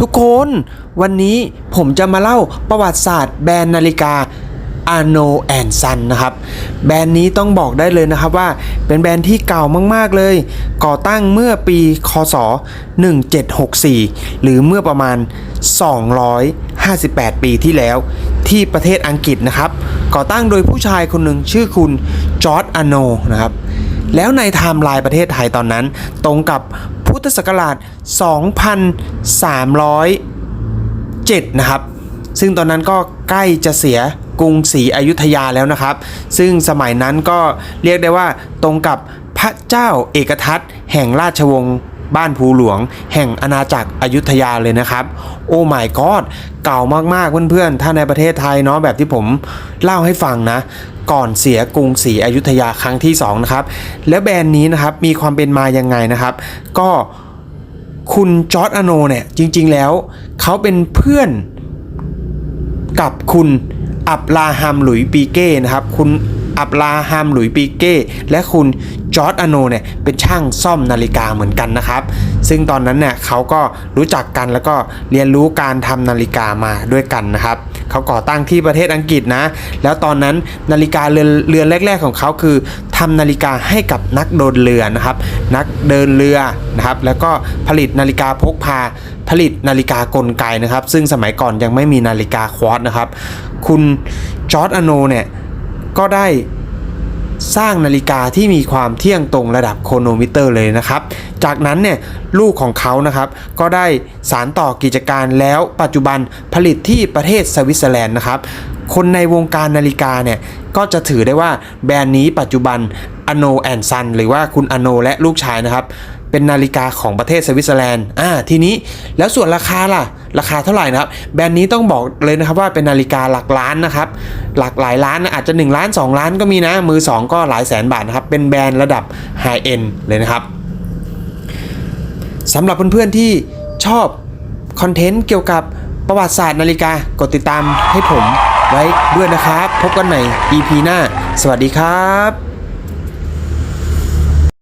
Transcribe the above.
ทุกคน วันนี้ผมจะมาเล่าประวัติศาสตร์แบรนด์นาฬิกา a n o and Son นะครับ แบรนด์นี้ต้องบอกได้เลยนะครับว่าเป็นแบรนด์ที่เก่ามาก ๆ เลย ก่อตั้งเมื่อปี คศ 1764 หรือเมื่อประมาณ 258 ปีที่แล้ว ที่ประเทศอังกฤษนะครับ ก่อตั้งโดยผู้ชายคนหนึ่งชื่อคุณจอร์ดอโนนะครับ แล้วในไทม์ไลน์ประเทศไทยตอนนั้น ตรงกับ พุทธศักราช 2307 นะครับ ซึ่งตอนนั้นก็ใกล้จะเสียกรุงศรีอยุธยาแล้วนะครับ ซึ่งสมัยนั้นก็เรียกได้ว่าตรงกับพระเจ้าเอกทัตแห่งราชวงศ์ บ้านภูหลวง แห่งอาณาจักรอยุธยาเลยนะครับ โอ้ my god เก่ามากๆเพื่อนๆ ถ้าในประเทศไทยเนาะแบบที่ผมเล่าให้ฟังนะ ก่อนเสียกรุงศรีอยุธยาครั้งที่2นะครับแล้วแบรนด์นี้นะครับมีความเป็นมายังไงนะครับ ก็คุณจอร์ดอโนเนี่ยจริงๆแล้วเขาเป็นเพื่อนกับคุณอับราฮัมหลุยปีเก้นะครับ คุณ อับราฮัมหลุยปีเก้และคุณจอร์ดอโนเนี่ยเป็นช่างซ่อมนาฬิกาเหมือนกันนะครับ ซึ่งตอนนั้นเนี่ยเขาก็รู้จักกันแล้วก็เรียนรู้การทำนาฬิกามาด้วยกันนะครับเขาก่อตั้งที่ประเทศอังกฤษนะ แล้วตอนนั้นนาฬิกาเรือนเรือนแรก ๆของเขาคือทำนาฬิกาให้กับนักเดินเรือนะครับ นักเดินเรือนะครับ แล้วก็ผลิตนาฬิกาพกพาผลิตนาฬิกากลไกนะครับ ซึ่งสมัยก่อนยังไม่มีนาฬิกาควอตนะครับ คุณจอร์ดอโนเนี่ย ก็ได้สร้างนาฬิกาที่มีความเที่ยงตรงระดับโครโนมิเตอร์เลยนะครับ จากนั้นเนี่ยลูกของเขานะครับก็ได้สารต่อกิจการแล้วปัจจุบันผลิตที่ประเทศสวิตเซอร์แลนด์นะครับ คนในวงการนาฬิกาเนี่ยก็จะถือได้ว่าแบรนด์นี้ปัจจุบันอโนแอนซันหรือว่าคุณอโนและลูกชายนะครับ เป็นนาฬิกาของประเทศสวิตเซอร์แลนด์อ่าทีนี้แล้วส่วนราคาล่ะ ราคาเท่าไหร่นะครับ แบรนด์นี้ต้องบอกเลยนะครับว่าเป็นนาฬิกาหลักล้านนะครับ หลักหลายล้านนะอาจจะ 1 ล้าน 2 ล้านก็มีนะ มือ 2 ก็หลายแสนบาทนะครับ เป็นแบรนด์ระดับไฮเอ็นเลยนะครับสำหรับเพื่อนๆที่ชอบคอนเทนต์เกี่ยวกับประวัติศาสตร์นาฬิกากดติดตามให้ผมไว้ด้วยนะครับ พบกันใหม่ EP หน้า สวัสดีครับ